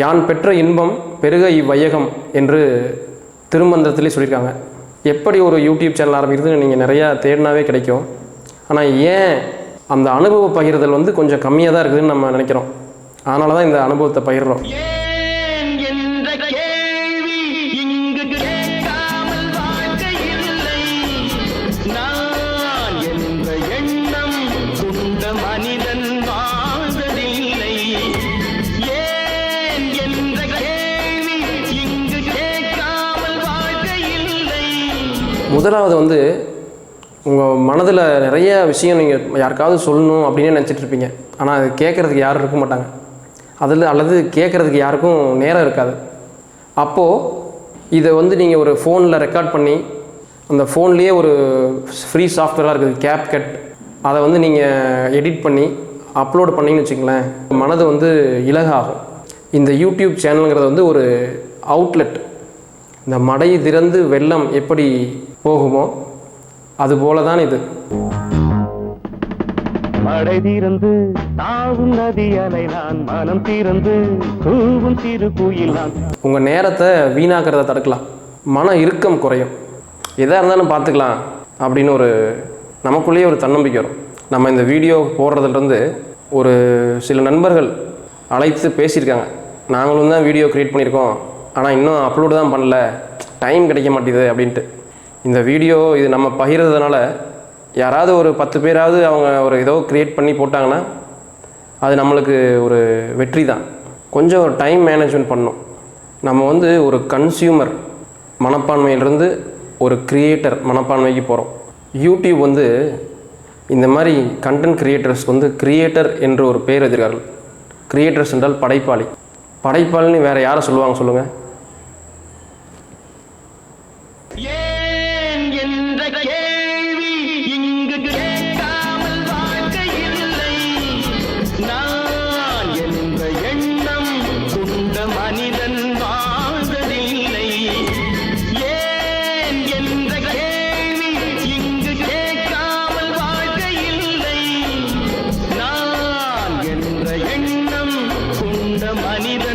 யான் பெற்ற இன்பம் பெருக இவ்வையகம் என்று திருமந்திரத்திலே சொல்லியிருக்காங்க. எப்படி ஒரு யூடியூப் சேனல் ஆரம்பிக்கிறதுன்னு நீங்கள் நிறையா தேடினாவே கிடைக்கும். ஆனால் ஏன் அந்த அனுபவ பகிர்தல் வந்து கொஞ்சம் கம்மியாக தான் இருக்குதுன்னு நம்ம நினைக்கிறோம். அதனால தான் இந்த அனுபவத்தை பகிர்றோம். முதலாவது வந்து உங்கள் மனதில் நிறைய விஷயம் நீங்கள் யாருக்காவது சொல்லணும் அப்படின்னு நினச்சிட்ருப்பீங்க ஆனால் அது கேட்குறதுக்கு யாரும் இருக்க மாட்டாங்க. அதில் அல்லது கேட்குறதுக்கு யாருக்கும் நேரம் இருக்காது. அப்போது இதை வந்து நீங்கள் ஒரு ஃபோனில் ரெக்கார்ட் பண்ணி அந்த ஃபோன்லேயே ஒரு ஃப்ரீ சாஃப்ட்வேராக இருக்குது கேப் கட் அதை வந்து நீங்கள் எடிட் பண்ணி அப்லோடு பண்ணிங்கன்னு வச்சுங்களேன் மனது வந்து இலகாகும். இந்த யூடியூப் சேனலுங்கிறது வந்து ஒரு அவுட்லெட் இந்த மடை திறந்து வெள்ளம் எப்படி போகுமோ? அதுபோல தான் இது. மழை தீர்ந்து தாவும் நதி அலை நான் மனம் தீர்ந்து கூவும் சிறு குயில் நான். உங்கள் நேரத்தை வீணாக்கிறத தடுக்கலாம். மன இறுக்கம் குறையும். எதாக இருந்தாலும் பார்த்துக்கலாம் அப்படின்னு ஒரு நமக்குள்ளேயே ஒரு தன்னம்பிக்கை வரும். நம்ம இந்த வீடியோ போடுறதுலேருந்து ஒரு சில நண்பர்கள் அழைத்து பேசியிருக்காங்க. நாங்களும் தான் வீடியோ க்ரியேட் பண்ணியிருக்கோம். ஆனால் இன்னும் அப்லோடு தான் பண்ணல. டைம் கிடைக்க மாட்டேது அப்படின்ட்டு. இந்த வீடியோ இது நம்ம பகிர்றதுனால யாராவது ஒரு பத்து பேராவது அவங்க ஒரு ஏதோ க்ரியேட் பண்ணி போட்டாங்கன்னா அது நம்மளுக்கு ஒரு வெற்றி தான். கொஞ்சம் டைம் மேனேஜ்மெண்ட் பண்ணும் நம்ம வந்து ஒரு கன்சியூமர் மனப்பான்மையிலிருந்து ஒரு கிரியேட்டர் மனப்பான்மைக்கு போகிறோம் யூடியூப் வந்து இந்த மாதிரி கண்டென்ட் க்ரியேட்டர்ஸ் வந்து கிரியேட்டர் என்று ஒரு பேர் எதிர்கார்கள் கிரியேட்டர்ஸ் என்றால் படைப்பாளி. படைப்பாளின்னு வேறு யாரை சொல்லுவாங்க சொல்லுங்கள் மனித